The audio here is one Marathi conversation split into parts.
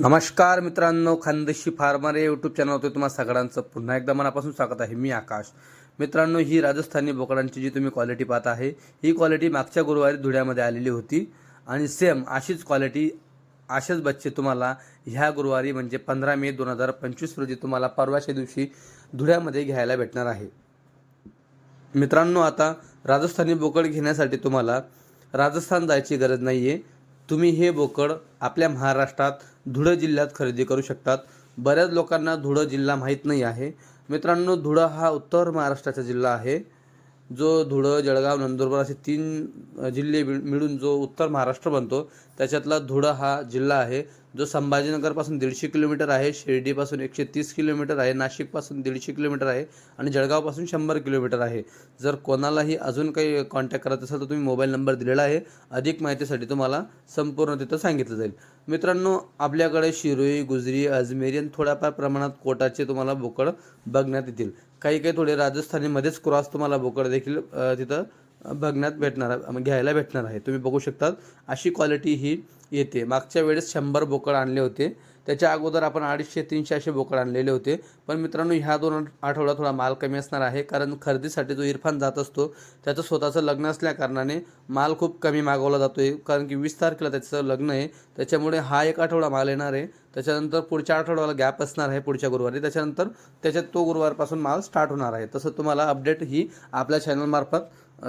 नमस्कार मित्रांनो खानदेशी फार्मर या यूट्यूब चॅनलवरती तुम्हाला सगळ्यांचं पुन्हा एकदा मनापासून स्वागत आहे. मी आकाश. मित्रांनो ही राजस्थानी बोकडांची जी तुम्ही क्वालिटी पाहत आहे ही क्वालिटी मागच्या गुरुवारी धुळ्यामध्ये आलेली होती. आणि सेम अशीच क्वालिटी असेच बच्चे तुम्हाला ह्या गुरुवारी म्हणजे पंधरा मे दोन हजार पंचवीस रोजी तुम्हाला परवाच्या दिवशी धुळ्यामध्ये घ्यायला भेटणार आहे. मित्रांनो आता राजस्थानी बोकड घेण्यासाठी तुम्हाला राजस्थान जायची गरज नाही आहे तुम्ही हे बोकड आपल्या महाराष्ट्रात धुळं जिल्ह्यात खरेदी करू शकतात. बऱ्याच लोकांना धुळं जिल्हा माहीत नाही आहे. मित्रांनो धुळं हा उत्तर महाराष्ट्राचा जिल्हा आहे. जो धुळं जळगाव नंदुरबार असे तीन जिल्हे मिळून जो उत्तर महाराष्ट्र बनतो त्याच्यातला धुळं हा जिल्हा आहे. जो संभाजीनगरपासून दीडशे किलोमीटर आहे शिर्डीपासून एकशे तीस किलोमीटर आहे नाशिकपासून दीडशे किलोमीटर आहे आणि जळगावपासून शंभर किलोमीटर आहे. जर कोणालाही अजून काही कॉन्टॅक्ट करत असाल तर तुम्ही मोबाईल नंबर दिलेला आहे. अधिक माहितीसाठी तुम्हाला संपूर्ण तिथं सांगितलं जाईल. मित्रांनो आपल्याकडे शिरोई गुजरी अजमेरी आणि थोड्याफार प्रमाणात कोटाचे तुम्हाला बोकड बघण्यात येतील. काही काही थोडे राजस्थानीमध्येच क्रॉस तुम्हाला बोकड देखील तिथं बघण्यात भेटणार आहे- घ्यायला भेटणार आहे. तुम्ही बघू शकतात अशी क्वालिटी ही येते. मागच्या वेळेस शंभर बोकड आणले होते. त्याच्या अगोदर आपण अडीचशे तीनशे असे बोकड आणलेले होते. पण मित्रांनो ह्या दोन आठवड्यात थोडा माल कमी असणार आहे. कारण खरेदीसाठी जो इरफान जात असतो त्याचं स्वतःचं लग्न असल्याकारणाने माल खूप कमी मागवला जातो आहे कारण की वीस तारखेला त्याचं लग्न आहे. त्याच्यामुळे हा एक आठवडा माल येणार आहे. त्याच्यानंतर पुढच्या आठवड्याला गॅप असणार आहे पुढच्या गुरुवारी. त्याच्यानंतर त्याच्यात तो गुरुवारपासून माल स्टार्ट होणार आहे. तसं तुम्हाला अपडेट ही आपल्या चॅनलमार्फत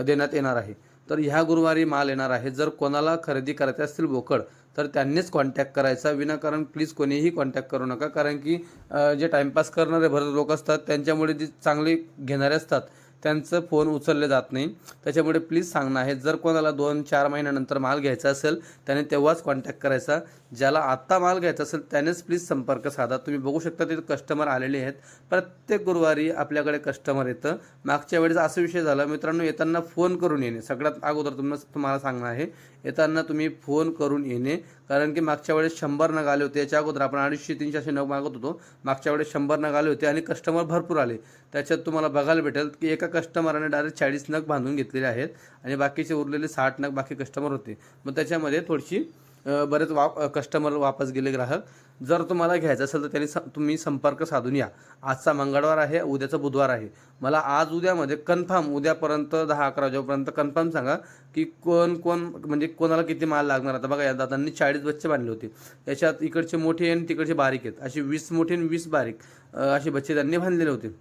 देण्यात येणार आहे. तर ह्या गुरुवारी माल येणार आहे. जर कोणाला खरेदी करायचे असतील बोकड तर त्यांनीच कॉन्टॅक्ट करायचा. विनाकारण प्लीज कोणीही कॉन्टॅक्ट करू नका. कारण की जे टाईमपास करणारे भरत लोक असतात त्यांच्यामुळे जे चांगले घेणारे असतात त्यांचं फोन उचलले जात नाही. त्याच्यामुळे प्लीज सांगणं आहे जर कोणाला दोन चार महिन्यानंतर माल घ्यायचा असेल त्याने तेव्हाच कॉन्टॅक्ट करायचा. ज्याला आत्ता माल घ्यायचा असेल त्यानेच प्लीज संपर्क साधा. तुम्ही बघू शकता तिथे कस्टमर आलेले आहेत. प्रत्येक गुरुवारी आपल्याकडे कस्टमर येतं. मागच्या वेळेस असा विषय झाला मित्रांनो येताना फोन करून येणे. सगळ्यात अगोदर तुम्हाला तुम्हाला सांगणं आहे. येताना तुम्ही फोन करून येणे. कारण की मागच्या वेळेस शंभर नग आले होते. याच्या अगोदर आपण अडीचशे तीनशे असे नग मागत होतो. मागच्या वेळेस शंभर नग आले होते आणि कस्टमर भरपूर आले. त्याच्यात तुम्हाला बघायला भेटेल की एका कस्टमरने डायरेक्ट चाळीस नग बांधून घेतलेले आहेत. आणि बाकीचे उरलेले साठ नग बाकी कस्टमर होते. मग त्याच्यामध्ये थोडीशी बरेच वाप कस्टमर वापस गेले ग्राहक. जर तुम्हाला घ्यायचं असेल तर त्यांनी स तुम्ही संपर्क साधून या. आजचा मंगळवार आहे उद्याचा बुधवार आहे. मला आज उद्यामध्ये कन्फर्म उद्यापर्यंत दहा अकरा वाजेपर्यंत कन्फर्म सांगा की कोण कोण म्हणजे कोणाला किती माल लागणार. आता बघा या दादांनी चाळीस बच्चे बांधले होते. याच्यात इकडचे मोठे आणि तिकडचे बारीक आहेत. असे वीस मोठे आणि वीस बारीक असे बच्चे त्यांनी बांधलेले होते.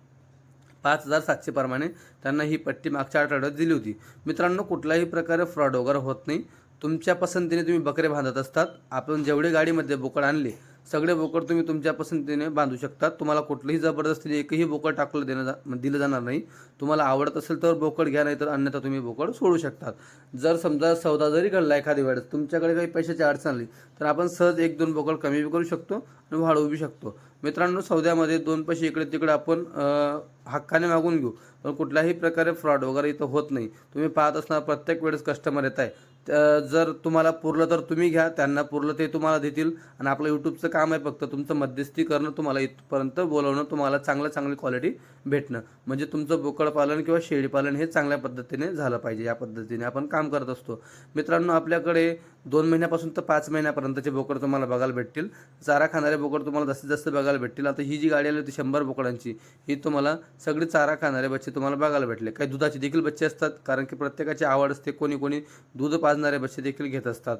पाच हजार सातशे प्रमाणे त्यांना ही पट्टी मागच्या आठवड्यात दिली होती. मित्रांनो कुठल्याही प्रकारे फ्रॉड वगैरे होत नाही. तुमच्या पसंतीने तुम्ही बकरे बांधत असतात. आपण जेवढे गाडीमध्ये बोकड आणले सगळे बोकड तुम्ही तुमच्या पसंतीने बांधू शकतात. तुम्हाला कुठलीही जबरदस्तीने एकही बोकड टाकलं देणं जा दिलं जाणार नाही. तुम्हाला आवडत असेल तर बोकड घ्या नाही तर अन्यथा तुम्ही बोकड सोडू शकतात. जर समजा सौदा जरी घडला एखादी वेळेस तुमच्याकडे काही पैशाची अडचण आली तर आपण सहज एक दोन बोकड कमी बी करू शकतो. आणि वाढवू शकतो. मित्रांनो सौद्यामध्ये दोन पैसे इकडे तिकडे आपण हक्काने मागून घेऊ. पण कुठल्याही प्रकारे फ्रॉड वगैरे इथं होत नाही. तुम्ही पाहत असणार प्रत्येक वेळेस कस्टमर येत आहे. जर तुम्हाला पुरलं तर तुम्ही घ्या त्यांना पुरलं ते तुम्हाला देतील. आणि आपलं यूट्यूबचं काम आहे फक्त तुमचं मध्यस्थी करणं तुम्हाला इथपर्यंत बोलवणं तुम्हाला चांगलं चांगली क्वालिटी भेटणं. म्हणजे तुमचं बोकड पालन किंवा शेळी पालन हे चांगल्या पद्धतीने झालं पाहिजे. या पद्धतीने आपण काम करत असतो. मित्रांनो आपल्याकडे दोन महिन्यापासून तर पाच महिन्यापर्यंतचे बोकड तुम्हाला बघायला भेटतील. चारा खाणारे बोकड तुम्हाला जास्तीत जास्त बघायला भेटतील. आता ही जी गाडी आली होती शंभर बोकडांची ही तुम्हाला सगळी चारा खाणारे बच्चे तुम्हाला बघायला भेटले. काही दुधाचे देखील बच्चे असतात कारण की प्रत्येकाची आवड असते कोणी कोणी दूध पाजणारे बच्चे देखील घेत असतात.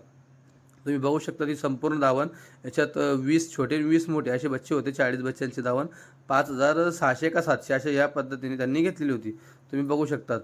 तुम्ही बघू शकता ती संपूर्ण धावण याच्यात वीस छोटे वीस मोठे असे बच्चे होते चाळीस बच्च्यांचे धावण पाच हजार सहाशे का सातशे अशा या पद्धतीने त्यांनी घेतलेली होती. तुम्ही बघू शकतात.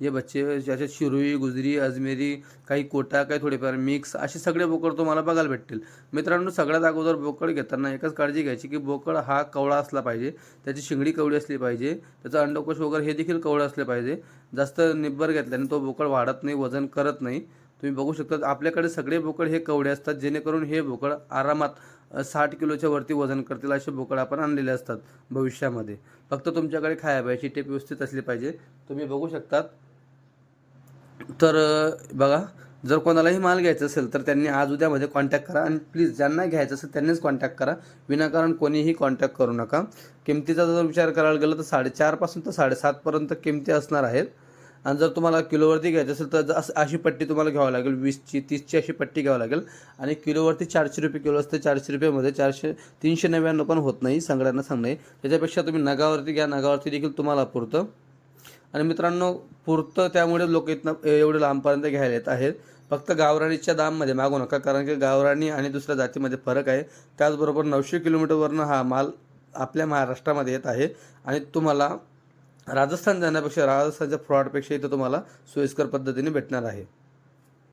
हे बच्चे ज्याच्यात शिरोई गुजरी अजमेरी काही कोटा काही थोडेफार मिक्स असे सगळे बोकड तुम्हाला बघायला भेटतील. मित्रांनो सगळ्यात अगोदर बोकड घेताना एकच काळजी घ्यायची की बोकड हा कवळा असला पाहिजे त्याची शिंगडी कवळी असली पाहिजे त्याचा अंडकोश वगैरे हे देखील कवळं असले पाहिजे. जास्त निब्बर घेतल्याने तो बोकड वाढत नाही वजन करत नाही. तुम्ही बघू शकता आपल्याकडे सगळे बोकड हे कवडे असतात जेणेकरून हे बोकड आरामात साठ किलोच्या वरती वजन करतील असे बोकड आपण आणलेले असतात भविष्यामध्ये. फक्त तुमच्याकडे खाया प्यायची टेप व्यवस्थित असली पाहिजे. तुम्ही बघू शकतात तर बघा जर कोणालाही माल घ्यायचा असेल तर त्यांनी आज उद्यामध्ये कॉन्टॅक्ट करा आणि प्लीज ज्यांना घ्यायचं असेल त्यांनीच कॉन्टॅक्ट करा. विनाकारण कोणीही कॉन्टॅक्ट करू नका. किमतीचा जर विचार करायला गेलं तर साडेचारपासून तर साडेसातपर्यंत किमती असणार आहेत. आणि जर तुम्हाला किलोवरती घ्यायचं असेल तर असं अशी पट्टी तुम्हाला घ्यावी लागेल वीसची तीसची अशी पट्टी घ्यावी लागेल. आणि किलोवरती चारशे रुपये किलो असते चारशे रुपयामध्ये चारशे तीनशे नव्याण्णव पण होत नाही सगळ्यांना सांगणे त्याच्यापेक्षा तुम्ही नगावरती घ्या नगावरती देखील तुम्हाला पुरतं. आणि मित्रांनो पुरतं त्यामुळे लोक इथनं एवढे लांबपर्यंत घ्यायला येत आहेत. फक्त गावराणीच्या दाममध्ये मागू नका कारण की गावराणी आणि दुसऱ्या जातीमध्ये फरक आहे. त्याचबरोबर नऊशे किलोमीटरवरनं हा माल आपल्या महाराष्ट्रामध्ये येत आहे. आणि तुम्हाला राजस्थान जाण्यापेक्षा राजस्थानच्या फ्रॉडपेक्षा इथं तुम्हाला सोयीस्कर पद्धतीने भेटणार आहे.